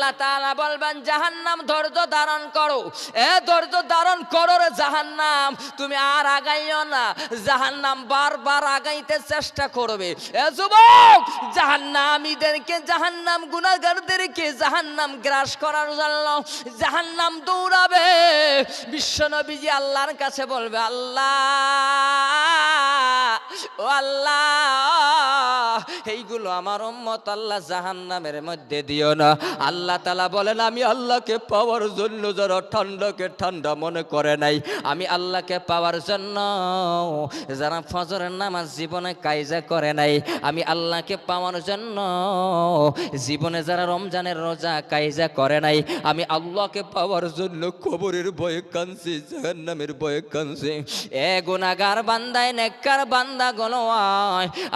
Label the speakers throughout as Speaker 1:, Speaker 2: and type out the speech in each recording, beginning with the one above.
Speaker 1: আল্লাহ তাআলা বলবেন, জাহান্নাম ধৈর্য ধারণ করো। এ ধৈর্য ধারণ করো রে জাহান্নাম। তুমি আর আগাইও না। জাহান্নাম বারবার আগাইতে চেষ্টা করবে। এ যুবক, জাহান্নামীদেরকে, জাহান্নাম গুনাহগারদেরকে জাহান্নাম গ্রাস করার জন্য জাহান্নাম দৌড়াবে। বিশ্বনবীজি আল্লাহর কাছে বলবে, আল্লাহ, ও আল্লাহ এইগুলো আমার উম্মত আল্লাহ জাহান্নামের মধ্যে দিও না। আল্লাহ তালা বলেন, আমি আল্লাহকে পাওয়ার জন্য যারা ঠান্ডাকে ঠান্ডা মনে করে নাই, আমি আল্লাহকে পাওয়ার জন্য যারা ফজরের নামাজ জীবনে কায়জা করে নাই, আমি আল্লাহকে পাওয়ার জন্য জীবনে যারা রমজানের রোজা কায়জা করে নাই, আমি আল্লাহকে পাওয়ার জন্য কবরের ভয়ে কানছি জাহান্নামের ভয়ে কানছি এ গুনাগার বান্দায়, নেককার বান্দা গলো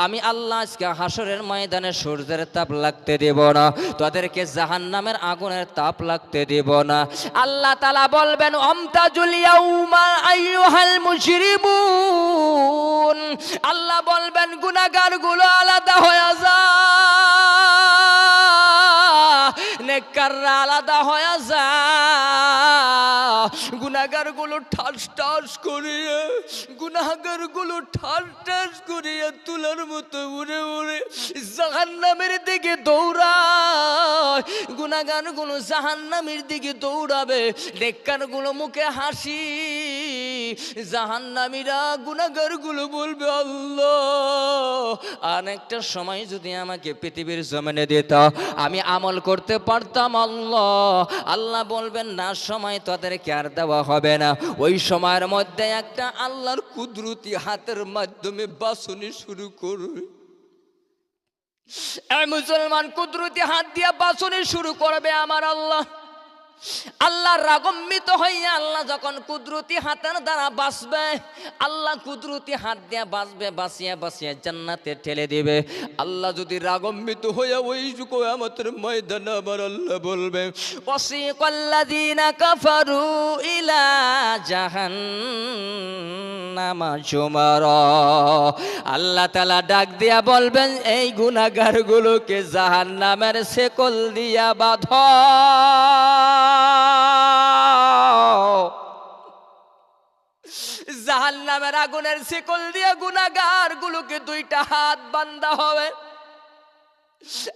Speaker 1: আমি আল্লাহ আজকে হাসরের ময়দানে সূর্যের তাপ লাগতে দেব না। তোদেরকে জাহান্নামের আগুনের তাপ লাগতে দেব না। আল্লাহ তালা বলবেন মুশরিমুন আল্লাহ বলবেন গুনাহগারগুলো আলাদা হয়ে যা। নেককাররা আলাদা হয়ে যা। গুনাগারগুলো ঠাস ঠাস করিয়ে গুনাগারগুলো ঠাস ঠাস করিয়ে তুলার মতো উড়ে উড়ে জাহান্নামের দিকে দৌড়ায়। গুনাগারগুলো জাহান্নামের দিকে দৌড়াবে ডেক্কারগুলো মুখে হাসি জাহান্নামীরা গুনাগারগুলো বলবে, আল্লাহ একটা সময় যদি আমাকে পৃথিবীর জমিনে দিত, আমি আমল করতে পারতাম, আল্লাহ। আল্লাহ বলবেন, না, সময় তাদেরকে আর দেওয়া হবে না। ওই সময়ের মধ্যে একটা আল্লাহর কুদরতি হাতের মাধ্যমে বাসনি শুরু করবে। মুসলমান কুদরতি হাত দিয়া বাসনি শুরু করবে আমার আল্লাহ। আল্লাহ রাগম্বিত হইয়া আল্লাহ যখন কুদরতি হাতের দ্বারা বাঁচবে, আল্লাহ কুদরতি হাত দিয়া বাঁচবে, বাঁচিয়া বাঁচিয়া জান্নাতে ঠেলে দিবে। আল্লাহ যদি রাগম্বিত হইয়া ওই আমাদের ময়দানে আমার আল্লাহ বলবে, ওয়াসিকাল্লাযীনা কাফারু ইলা জাহান্নামা জুমারা। আল্লাহ তাআলা ডাক দিয়া বলবেন, এই গুনাহগারগুলোকে জাহান্নামের শেকল দিয়া বাঁধ। জাহান নামের আগুনের শিকল দিয়ে গুনাগার গুলোকে দুইটা হাত বান্ধা হবে।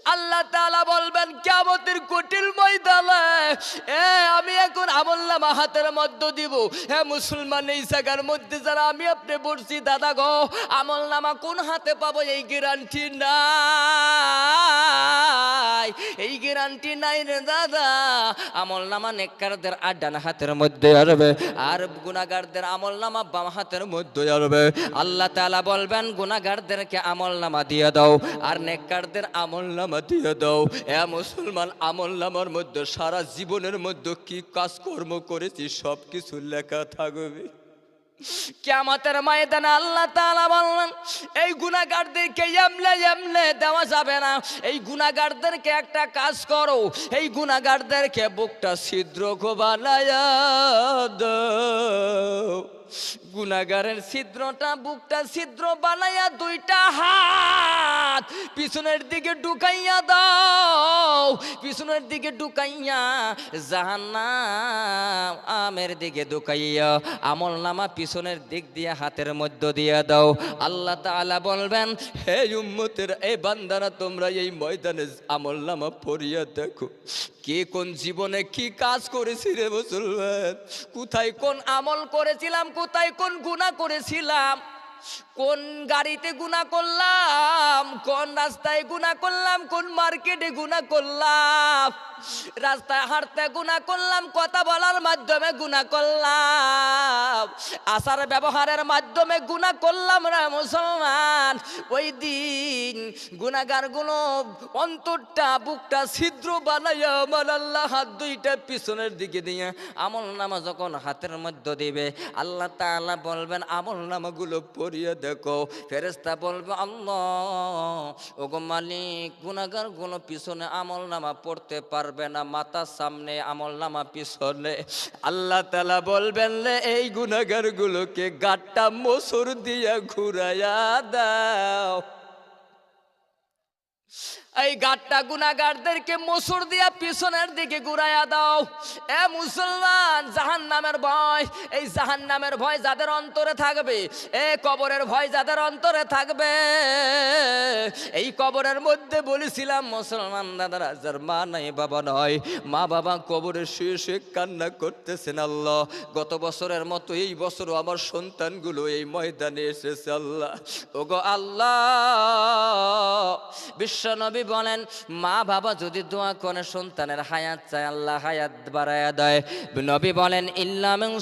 Speaker 1: আল্লাহ তাআলা বলবেন কেমতের কঠিন ময়দানে, এ, আমি এখন আমল্লামা হাতের মধ্য দিব। হ্যাঁ মুসলমান, এই জায়গার মধ্যে যারা আমি আপনি বলছি, দাদা গো, আমল নামা কোন হাতে পাবো এই গ্যারান্টি নাই এই গ্যারান্টি নাই রে দাদা। আমল নামা নেককারদের আর হাতের মধ্যে আসবে, আর গুনাগারদের আমল নামা বাম হাতের মধ্যে আসবে। আল্লাহ তাআলা বলবেন গুনাগারদেরকে আমল নামা দিয়ে দাও, আর নেককারদের আমল নামা দিয়ে দাও। এ মুসলমান, আমল নামার মধ্যে সারা জীবনের মধ্যে কি কাজকর্ম করেছি সব কিছু লেখা থাকবে। কেমতের ময়দানে আল্লাহ তালা বললেন, এই গুণাগারদেরকে এমলে এমলে দেওয়া যাবে না। এই গুণাগারদেরকে একটা কাজ করো। এই গুণাগারদেরকে বুকটা ছিদ্র খোবালায় গুনাগারের ছিদ্রটা বুকটা ছিদ্র বানাইয়া দুইটা হাত পিছনের দিকে ঢুকাইয়া দাও, পিছনের দিকে ঢুকাইয়া জাহান্নাম আমের দিকে ঢুকাইয়া আমল নামা পিছনের দিক দিয়ে হাতের মধ্য দিয়ে দাও। আল্লাহ তাআলা বলবেন, হে উম্মতের, এ বান্দারা, তোমরা এই ময়দানে আমল নামা পড়িয়া দেখো। কে কোন জীবনে কি কাজ করেছি রে মুসলমান? কোথায় কোন আমল করেছিলাম কোথায় কোন গুণা করেছিলাম? কোন গাড়িতে গুণা করলাম, কোন রাস্তায় গুণা করলাম, কোন মার্কেটে গুণা করলাম, রাস্তায় হাঁটতে গুণা করলাম, কথা বলার মাধ্যমে গুণা করলাম, আচার ব্যবহারের মাধ্যমে গুণা করলাম রে মুসলমান? ওই দিন গুণাগারগুলো অন্তরটা, বুকটা ছিদ্র বানাইয়া আমার আল্লাহ হাত দুইটা পিছনের দিকে দিয়ে আমল নামা যখন হাতের মধ্যে দিবে, আল্লাহ তাআলা বলবেন আমল নামাগুলো পড়িয়ে দেখো। ফেরেস্তা বলবে, আল্লাহ, ওগো মালিক গুনাগারগুলো পিছনে আমল নামা পড়তে পারবে না মাথা সামনে আমল নামা পিছনে। আল্লাহ তালা বলবেন রে এই গুনাগার গুলোকে গাট্টা মসুর দিয়া ঘুরাইয়া দাও। এই গাটটা গুনাগারদেরকে মুসুর দিয়া পিছনের দিকে ঘুরাইয়া দাও। এ মুসলমান জাহান নামের ভয়। এই জাহান নামের ভয় যাদের অন্তরে থাকবে, এ কবরের ভয় যাদের অন্তরে থাকবে। এই কবরের মধ্যে বলেছিলাম, মুসলমান দাদারা, যার মা নাই, বাবা নয়। মা, বাবা কবরে শুয়ে শুয়ে কান্না করতেছেন আল্লাহ। গত বছরের মতো এই বছরও আমার সন্তানগুলো এই ময়দানে এসেছে আল্লাহ। ওগো আল্লাহ বিশ্বনবী বলেন, মা বাবা যদি দোয়া করে, সন্তানের হায়াত চায়, আল্লাহ হায়াত বাড়ায়া দেয়। নবী বলেন ইল্লামিং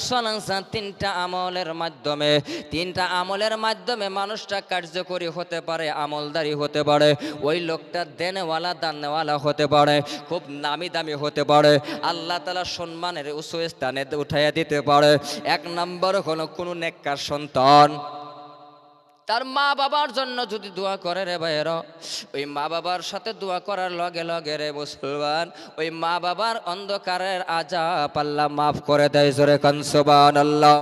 Speaker 1: তিনটা আমলের মাধ্যমে। তিনটা আমলের মাধ্যমে মানুষটা কার্যকরী হতে পারে, আমলদারি হতে পারে, ওই লোকটা দেনেওয়ালা, দানেওয়ালা হতে পারে, খুব নামি দামি হতে পারে, আল্লাহ তালা সম্মানের উঁচু স্থানে উঠাইয়া দিতে পারে। এক নম্বর হলো কোনো নেককার সন্তান। তার মা বাবার জন্য যদি দোয়া করে রে ভাইয়েরা, ওই মা বাবার সাথে দোয়া করার লগে লগে রে মুসলমান, ওই মা বাবার অন্ধকারের আজা পাল্লা মাফ করে দেয় জোরে কনসবান আল্লাহ